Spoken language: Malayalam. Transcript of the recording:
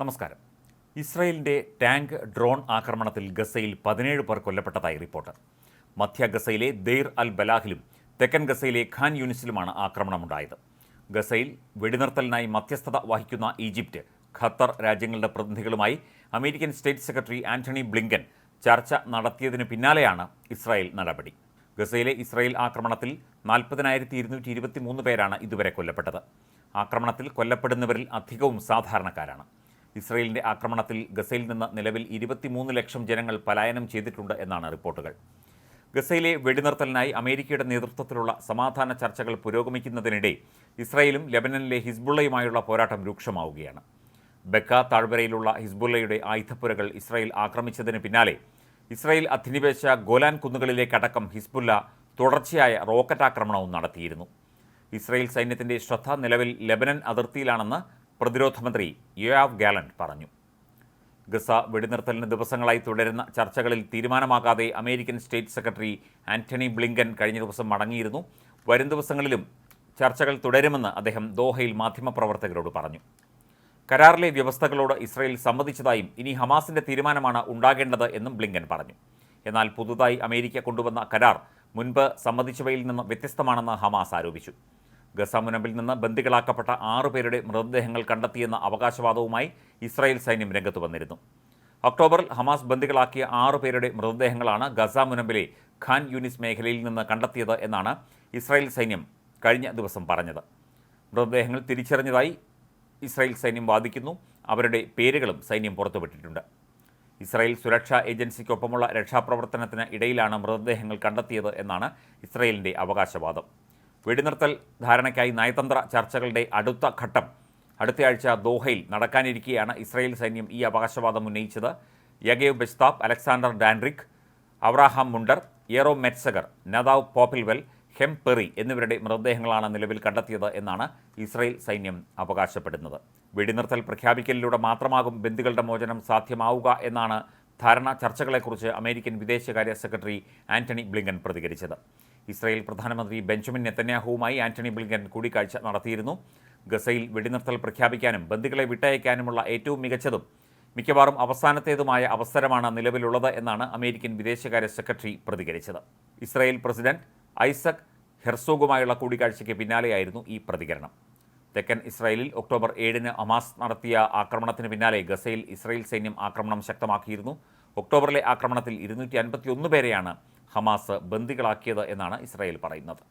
നമസ്കാരം. ഇസ്രായേലിന്റെ ടാങ്ക് ഡ്രോൺ ആക്രമണത്തിൽ ഗസയിൽ പതിനേഴ് പേർ കൊല്ലപ്പെട്ടതായി റിപ്പോർട്ട്. മധ്യ ഗസയിലെ ദെയ്ർ അൽ ബലാഹിലും തെക്കൻ ഗസയിലെ ഖാൻ യൂണിസിലുമാണ് ആക്രമണമുണ്ടായത്. ഗസയിൽ വെടിനിർത്തലിനായി മധ്യസ്ഥത വഹിക്കുന്ന ഈജിപ്റ്റ് ഖത്തർ രാജ്യങ്ങളുടെ പ്രതിനിധികളുമായി American state secretary Antony Blinken ചർച്ച നടത്തിയതിന് പിന്നാലെയാണ് ഇസ്രായേൽ നടപടി. ഗസയിലെ ഇസ്രായേൽ ആക്രമണത്തിൽ നാൽപ്പതിനായിരത്തി ഇരുന്നൂറ്റി ഇരുപത്തി മൂന്ന് പേരാണ് ഇതുവരെ കൊല്ലപ്പെട്ടത്. ആക്രമണത്തിൽ കൊല്ലപ്പെടുന്നവരിൽ അധികവും സാധാരണക്കാരാണ്. ഇസ്രയേലിന്റെ ആക്രമണത്തിൽ ഗസയിൽ നിന്ന് നിലവിൽ ഇരുപത്തിമൂന്ന് ലക്ഷം ജനങ്ങൾ പലായനം ചെയ്തിട്ടുണ്ട് എന്നാണ് റിപ്പോർട്ടുകൾ. ഗസയിലെ വെടിനിർത്തലിനായി അമേരിക്കയുടെ നേതൃത്വത്തിലുള്ള സമാധാന ചർച്ചകൾ പുരോഗമിക്കുന്നതിനിടെ ഇസ്രയേലും ലെബനനിലെ ഹിസ്ബുള്ളയുമായുള്ള പോരാട്ടം രൂക്ഷമാവുകയാണ്. ബക്ക താഴ്വരയിലുള്ള ഹിസ്ബുള്ളയുടെ ആയുധപ്പുരകൾ ഇസ്രായേൽ ആക്രമിച്ചതിന് പിന്നാലെ ഇസ്രായേൽ അധിനിവേശ ഗോലാൻ കുന്നുകളിലേക്കടക്കം ഹിസ്ബുല്ല തുടർച്ചയായ റോക്കറ്റ് ആക്രമണവും നടത്തിയിരുന്നു. ഇസ്രായേൽ സൈന്യത്തിന്റെ ശ്രദ്ധ നിലവിൽ ലെബനൻ അതിർത്തിയിലാണെന്ന് പ്രതിരോധ മന്ത്രി യുയാവ് ഗാലന്റ് പറഞ്ഞു. ഗസ വെടിനിർത്തലിന് ദിവസങ്ങളായി തുടരുന്ന ചർച്ചകളിൽ തീരുമാനമാകാതെ American state secretary Antony Blinken കഴിഞ്ഞ ദിവസം മടങ്ങിയിരുന്നു. വരും ദിവസങ്ങളിലും ചർച്ചകൾ തുടരുമെന്ന് അദ്ദേഹം ദോഹയിൽ മാധ്യമപ്രവർത്തകരോട് പറഞ്ഞു. കരാറിലെ വ്യവസ്ഥകളോട് ഇസ്രയേൽ സമ്മതിച്ചതായും ഇനി ഹമാസിന്റെ തീരുമാനമാണ് ഉണ്ടാകേണ്ടത് എന്നും ബ്ലിങ്കൻ പറഞ്ഞു. എന്നാൽ പുതുതായി അമേരിക്ക കൊണ്ടുവന്ന കരാർ മുൻപ് സമ്മതിച്ചവയിൽ നിന്ന് വ്യത്യസ്തമാണെന്ന് ഹമാസ് ആരോപിച്ചു. ഗസ മുനമ്പിൽ നിന്ന് ബന്ദികളാക്കപ്പെട്ട ആറുപേരുടെ മൃതദേഹങ്ങൾ കണ്ടെത്തിയെന്ന അവകാശവാദവുമായി ഇസ്രായേൽ സൈന്യം രംഗത്ത് വന്നിരുന്നു. ഒക്ടോബറിൽ ഹമാസ് ബന്ദികളാക്കിയ ആറുപേരുടെ മൃതദേഹങ്ങളാണ് ഗസ മുനമ്പിലെ ഖാൻ യൂനിസ് മേഖലയിൽ നിന്ന് കണ്ടെത്തിയത് എന്നാണ് ഇസ്രായേൽ സൈന്യം കഴിഞ്ഞ ദിവസം പറഞ്ഞത്. മൃതദേഹങ്ങൾ തിരിച്ചറിഞ്ഞതായി ഇസ്രായേൽ സൈന്യം വാദിക്കുന്നു. അവരുടെ പേരുകളും സൈന്യം പുറത്തുവിട്ടിട്ടുണ്ട്. ഇസ്രായേൽ സുരക്ഷാ ഏജൻസിക്കൊപ്പമുള്ള രക്ഷാപ്രവർത്തനത്തിന് ഇടയിലാണ് മൃതദേഹങ്ങൾ കണ്ടെത്തിയത് എന്നാണ് ഇസ്രായേലിന്റെ അവകാശവാദം. വെടിനിർത്തൽ ധാരണയ്ക്കായി നയതന്ത്ര ചർച്ചകളുടെ അടുത്ത ഘട്ടം. അടുത്തയാഴ്ച ദോഹയിൽ നടക്കാനിരിക്കെയാണ് ഇസ്രായേൽ സൈന്യം ഈ അവകാശവാദം ഉന്നയിച്ചത്. Yagev Buchshtab Alexander Dancyg Avraham Munder Yoram Metzger Nadav Popplewell Chaim Peri എന്നിവരുടെ മൃതദേഹങ്ങളാണ് നിലവിൽ കണ്ടെത്തിയത് എന്നാണ് ഇസ്രായേൽ സൈന്യം അവകാശപ്പെടുന്നത്. വെടിനിർത്തൽ പ്രഖ്യാപിക്കലിലൂടെ മാത്രമാകും ബന്ദികളുടെ മോചനം സാധ്യമാവുക എന്നാണ് ധാരണ ചർച്ചകളെക്കുറിച്ച് അമേരിക്കൻ വിദേശകാര്യ സെക്രട്ടറി ആന്റണി ബ്ലിങ്കൻ പ്രതികരിച്ചത്. ഇസ്രായേൽ പ്രധാനമന്ത്രി ബെഞ്ചമിൻ നെത്തന്യാഹുവുമായി ആന്റണി ബ്ലിങ്കൻ കൂടിക്കാഴ്ച നടത്തിയിരുന്നു. ഗസയിൽ വെടിനിർത്തൽ പ്രഖ്യാപിക്കാനും ബന്ദികളെ വിട്ടയക്കാനുമുള്ള ഏറ്റവും മികച്ചതും മിക്കവാറും അവസാനത്തേതുമായ അവസരമാണ് നിലവിലുള്ളത് എന്നാണ് അമേരിക്കൻ വിദേശകാര്യ സെക്രട്ടറി പ്രതികരിച്ചത്. ഇസ്രായേൽ പ്രസിഡന്റ് ഐസക് ഹെർസോഗുമായുള്ള കൂടിക്കാഴ്ചയ്ക്ക് പിന്നാലെയായിരുന്നു ഈ പ്രതികരണം. തെക്കൻ ഇസ്രായേലിൽ ഒക്ടോബർ ഏഴിന് അമാസ് നടത്തിയ ആക്രമണത്തിന് പിന്നാലെ ഗസയിൽ ഇസ്രായേൽ സൈന്യം ആക്രമണം ശക്തമാക്കിയിരുന്നു. ഒക്ടോബറിലെ ആക്രമണത്തിൽ ഇരുന്നൂറ്റി അൻപത്തിയൊന്ന് പേരെയാണ് ഹമാസ് ബന്ദികളാക്കിയത് എന്നാണ് ഇസ്രായേൽ പറയുന്നത്.